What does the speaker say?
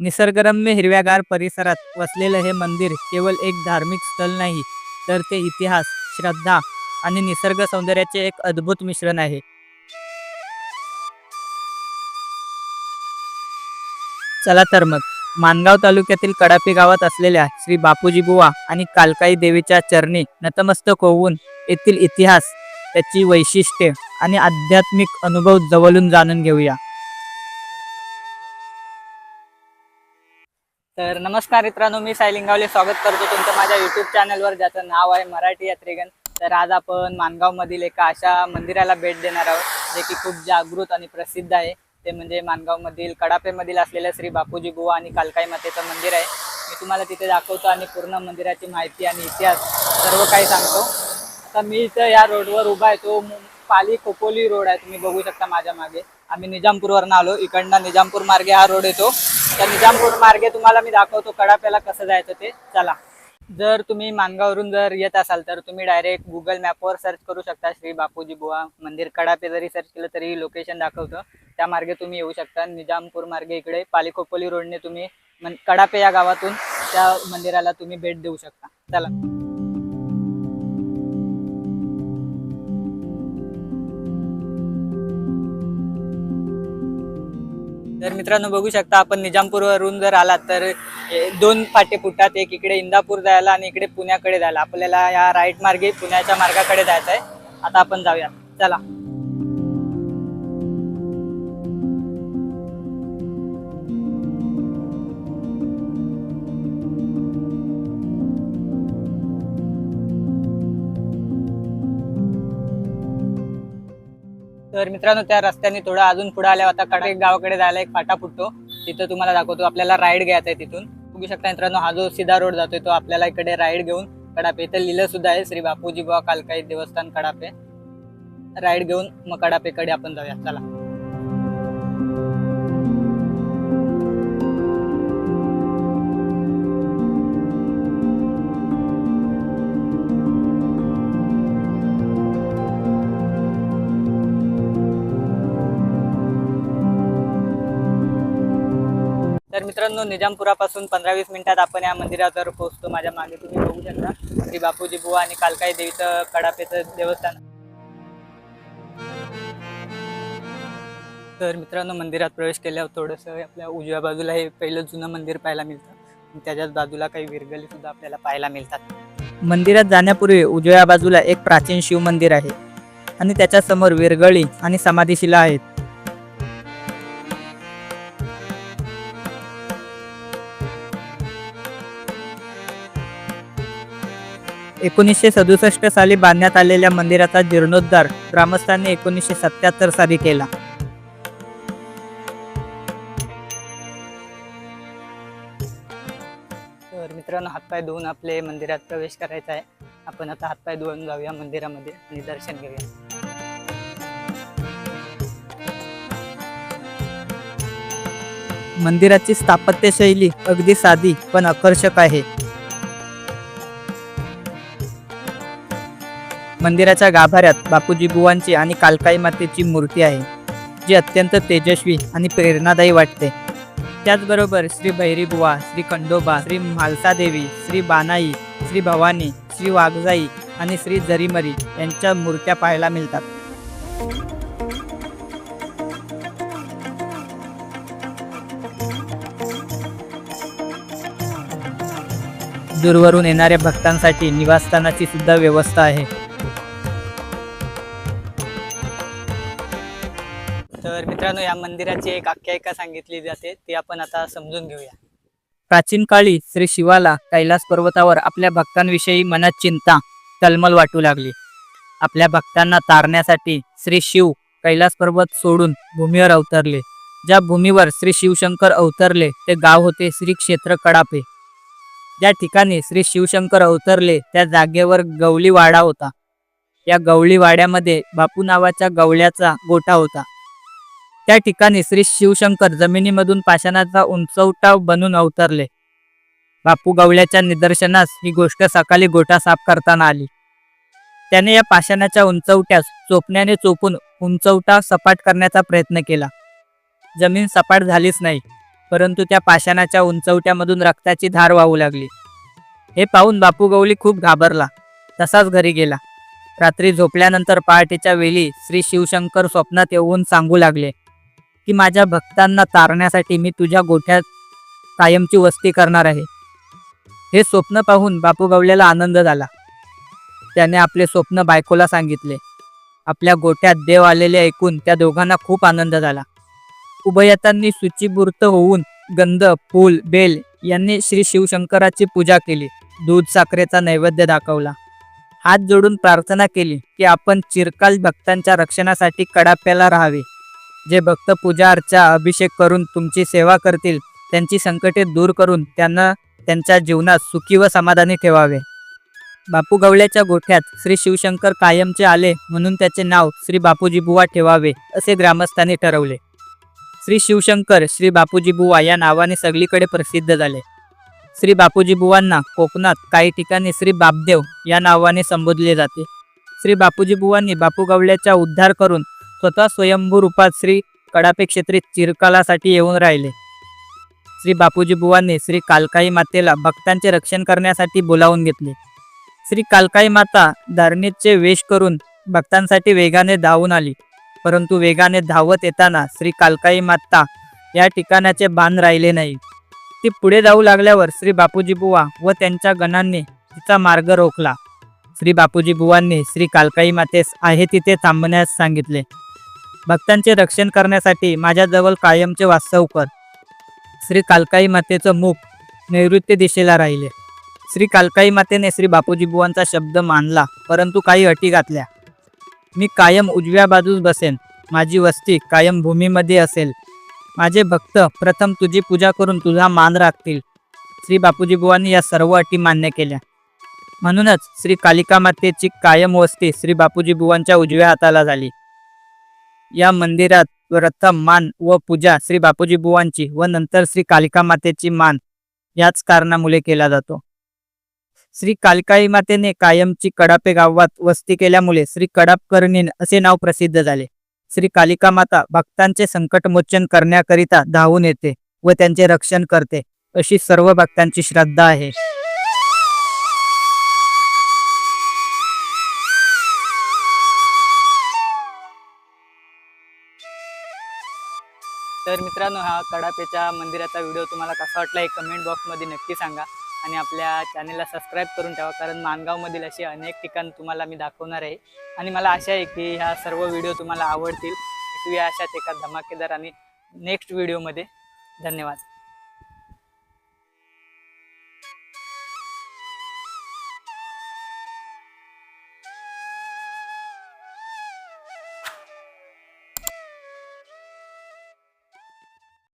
निसर्गरम्य हिरव्यागार परिसरात वसलेलं हे मंदिर केवळ एक धार्मिक स्थळ नाही तर ते इतिहास श्रद्धा आणि निसर्ग सौंदर्याचे एक अद्भुत मिश्रण आहे. चला तर मग मानगाव तालुक्यातील कडापी गावात असलेल्या श्री बापूजी बुवा आणि कालकाई देवीच्या चरणी नतमस्तक होऊन येथील इतिहास त्याची वैशिष्ट्ये आणि आध्यात्मिक अनुभव जवळून जाणून घेऊया. तर नमस्कार मित्रांनो मी सायलिंगावले स्वागत करतो तुमचं माझ्या युट्यूब चॅनलवर ज्याचं नाव आहे मराठी यात्रेगण. तर आज आपण मानगावमधील एका अशा मंदिराला भेट देणार आहोत जे की खूप जागृत आणि प्रसिद्ध आहे. ते म्हणजे मानगावमधील कडापेमधील असलेलं श्री बापूजी बुवा आणि कालकाई मातेचं मंदिर आहे. मी तुम्हाला तिथे दाखवतो आणि पूर्ण मंदिराची माहिती आणि इतिहास सर्व काही सांगतो. आता मी इथं या रोडवर उभा आहे तो पाली खोपोली रोड आहे. तुम्ही बघू शकता माझ्या मागे. आम्ही निजामपूरवरनं आलो. इकडनं निजामपूर मार्गे हा रोड येतो. तर निजामपूर मार्गे तुम्हाला मी दाखवतो कडाप्याला कसं जायचं ते. चला. जर तुम्ही मानगाववरून जर येत असाल तर तुम्ही डायरेक्ट गुगल मॅपवर सर्च करू शकता श्री बापूजी बुवा. मंदिर कडापे जरी सर्च केलं तरी लोकेशन दाखवतं. त्या मार्गे तुम्ही येऊ शकता. निजामपूर मार्गे इकडे पालिकोपोली रोडने तुम्ही मन कडापे या गावातून त्या मंदिराला तुम्ही भेट देऊ शकता. चला. तर मित्रांनो बघू शकता आपण निजामपूरवरून जर आलात तर दोन फाटे फुटतात. एक इकडे इंदापूर जायला आणि इकडे पुण्याकडे जायला. आपल्याला या राईट मार्गे पुण्याच्या मार्गाकडे जायचं आहे आता आपण जाऊया चला. तर मित्रांनो त्या रस्त्याने थोडं अजून पुढे आल्या आता कडे गावाकडे जायला एक फाटा फुटतो. तिथं तुम्हाला दाखवतो आपल्याला राईड घ्यायचा आहे तिथून. बघू शकता मित्रांनो हा जो सीधा रोड जातोय तो आपल्याला इकडे राईड घेऊन कडापे इथं लिहिलं सुद्धा आहे. श्री बापूजी बुवा कालकाई देवस्थान कडापे. राईड घेऊन मग कडापेकडे आपण जाऊया. चला. मित्रांनो निजामपुरापासून पंधरा वीस मिनिटात आपण या मंदिरावर पोहोचतो. माझ्या मागे तुम्ही बघू शकता श्री बापूजी बुवा आणि कालकाई देवीचं कडापेचं देवस्थान. तर मित्रांनो मंदिरात प्रवेश केल्यावर थोडंसं आपल्या उजव्या बाजूला हे पहिलं जुनं मंदिर पाहायला मिळतं. त्याच्याच बाजूला काही विरगली सुद्धा आपल्याला पाहायला मिळतात. मंदिरात जाण्यापूर्वी उजव्या बाजूला एक प्राचीन शिव मंदिर आहे. आणि त्याच्यासमोर विरगळी आणि समाधीशिला आहेत. एकोणीसशे सदुसष्ट साली बांधण्यात आलेल्या मंदिराचा जीर्णोद्धार ग्रामस्थांनी एकोणीसशे सत्याहत्तर साली केला. तर मित्रांनो हातपाय धुवून आपले मंदिरात प्रवेश करायचा आहे. आपण आता हातपाय धुवून जाऊया मंदिरामध्ये आणि दर्शन घेऊया. मंदिराची स्थापत्यशैली अगदी साधी पण आकर्षक आहे. मंदिराच्या गाभाऱ्यात बापूजी बुवांची आणि कालकाई मातेची मूर्ती आहे जी अत्यंत तेजस्वी आणि प्रेरणादायी वाटते. त्याचबरोबर श्री भैरी बुवा श्री खंडोबा श्री म्हालसादेवी श्री बानाई श्री भवानी श्री वाघजाई आणि श्री जरीमरी यांच्या मूर्त्या पाहायला मिळतात. दूरवरून येणाऱ्या भक्तांसाठी निवासस्थानाची सुद्धा व्यवस्था आहे. तर मित्रांनो या मंदिराची एक आख्यायिका सांगितली जाते. ती आपण आता समजून घेऊया. प्राचीन काळी श्री शिवाला कैलास पर्वतावर आपल्या भक्तांविषयी मनात चिंता तलमल वाटू लागली. आपल्या भक्तांना तारण्यासाठी श्री शिव कैलास पर्वत सोडून भूमीवर अवतरले. ज्या भूमीवर श्री शिवशंकर अवतरले ते गाव होते श्री क्षेत्र कडापे. ज्या ठिकाणी श्री शिवशंकर अवतरले त्या जागेवर गवळीवाडा होता. या गवळी वाड्यामध्ये बापू नावाच्या गवळ्याचा गोठा होता. त्या ठिकाणी श्री शिवशंकर जमिनीमधून पाषाणाचा उंचवटा बनून अवतरले. बापू गवळ्याच्या निदर्शनास ही गोष्ट सकाळी गोठा साफ करताना आली. त्याने या पाषाणाच्या उंचवट्यास चोपण्याने चोपून उंचवटा सपाट करण्याचा प्रयत्न केला. जमीन सपाट झालीच नाही परंतु त्या पाषाणाच्या उंचवट्यामधून रक्ताची धार वाहू लागली. हे पाहून बापू गवळी खूप घाबरला तसाच घरी गेला. रात्री झोपल्यानंतर पहाटेच्या वेळी श्री शिवशंकर स्वप्नात येऊन सांगू लागले की माझ्या भक्तांना तारण्यासाठी मी तुझ्या गोठ्यात कायमची वस्ती करणार आहे. हे स्वप्न पाहून बापू गवल्याला आनंद झाला. त्याने आपले स्वप्न बायकोला सांगितले. आपल्या गोठ्यात देव आलेले ऐकून त्या दोघांना खूप आनंद झाला. उभयतांनी शुचिपूर्त होऊन गंध फूल बेल यांनी श्री शिवशंकराची पूजा केली. दूध साखरेचा नैवेद्य दाखवला. हात जोडून प्रार्थना केली की आपण चिरकाल भक्तांच्या रक्षणासाठी कडाप्याला राहावे. जे भक्त पूजा अर्चा अभिषेक करून तुमची सेवा करतील त्यांची संकटे दूर करून त्यांना त्यांच्या जीवनात सुखी व समाधानी ठेवावे. बापू गवळ्याच्या गोठ्यात श्री शिवशंकर कायमचे आले म्हणून त्याचे नाव श्री बापूजी बुवा ठेवावे असे ग्रामस्थांनी ठरवले. श्री शिवशंकर श्री बापूजी बुवा या नावाने सगळीकडे प्रसिद्ध झाले. श्री बापूजी बुवांना कोकणात काही ठिकाणी श्री बापदेव या नावाने संबोधले जाते. श्री बापूजी बुवांनी बापू गवळ्याचा उद्धार करून स्वतः स्वयंभू रूपात श्री कडापे क्षेत्रीत चिरकालासाठी येऊन राहिले. श्री बापूजी बुवांनी श्री कालकाई मातेला भक्तांचे रक्षण करण्यासाठी बोलावून घेतले. श्री कालकाई माता धारणीचे वेश करून भक्तांसाठी वेगाने धावून आली. परंतु वेगाने धावत येताना श्री कालकाई माता या ठिकाणाचे बाण राहिले नाही. ती पुढे जाऊ लागल्यावर श्री बापूजी बुवा व त्यांच्या गणांनी तिचा मार्ग रोखला. श्री बापूजी बुवांनी श्री कालकाई मातेस आहे तिथे थांबण्यास सांगितले. भक्तांचे रक्षण करण्यासाठी माझ्याजवळ कायमचे वास्तव कर. श्री कालकाई मातेचं मुख नैऋत्य दिशेला राहिले. श्री कालकाई मातेने श्री बापूजी बुवांचा शब्द मानला परंतु काही अटी घातल्या. मी कायम उजव्या बाजूस बसेन माझी वस्ती कायम भूमीमध्ये असेल. माझे भक्त प्रथम तुझी पूजा करून तुझा मान राखतील. श्री बापूजी बुवांनी या सर्व अटी मान्य केल्या. म्हणूनच श्री कालिका मातेची कायम वस्ती श्री बापूजी बुवांच्या उजव्या हाताला झाली. या मंदिरात प्रथम मान व पूजा श्री बापूजी बुवांची व नंतर श्री कालिका मातेची मान याच कारणामुळे केला जातो. श्री कालिकाई मातेने कायमची कडापे गावात वस्ती केल्यामुळे श्री कडापकर्णीन असे नाव प्रसिद्ध झाले. श्री कालिका माता भक्तांचे संकटमोचन करण्याकरिता धावून येते व त्यांचे रक्षण करते अशी सर्व भक्तांची श्रद्धा आहे. तर मित्रांनो हा कडापेच्या मंदिराचा व्हिडिओ तुम्हाला कसा वाटला एक कमेंट बॉक्समध्ये नक्की सांगा. आणि आपल्या चॅनेलला सबस्क्राईब करून ठेवा कारण माणगावमधील अशी अनेक ठिकाण तुम्हाला मी दाखवणार आहे. आणि मला आशा आहे की ह्या सर्व व्हिडिओ तुम्हाला आवडतील. भेटूया अशाच एका धमाकेदार आणि नेक्स्ट व्हिडिओमध्ये धन्यवाद.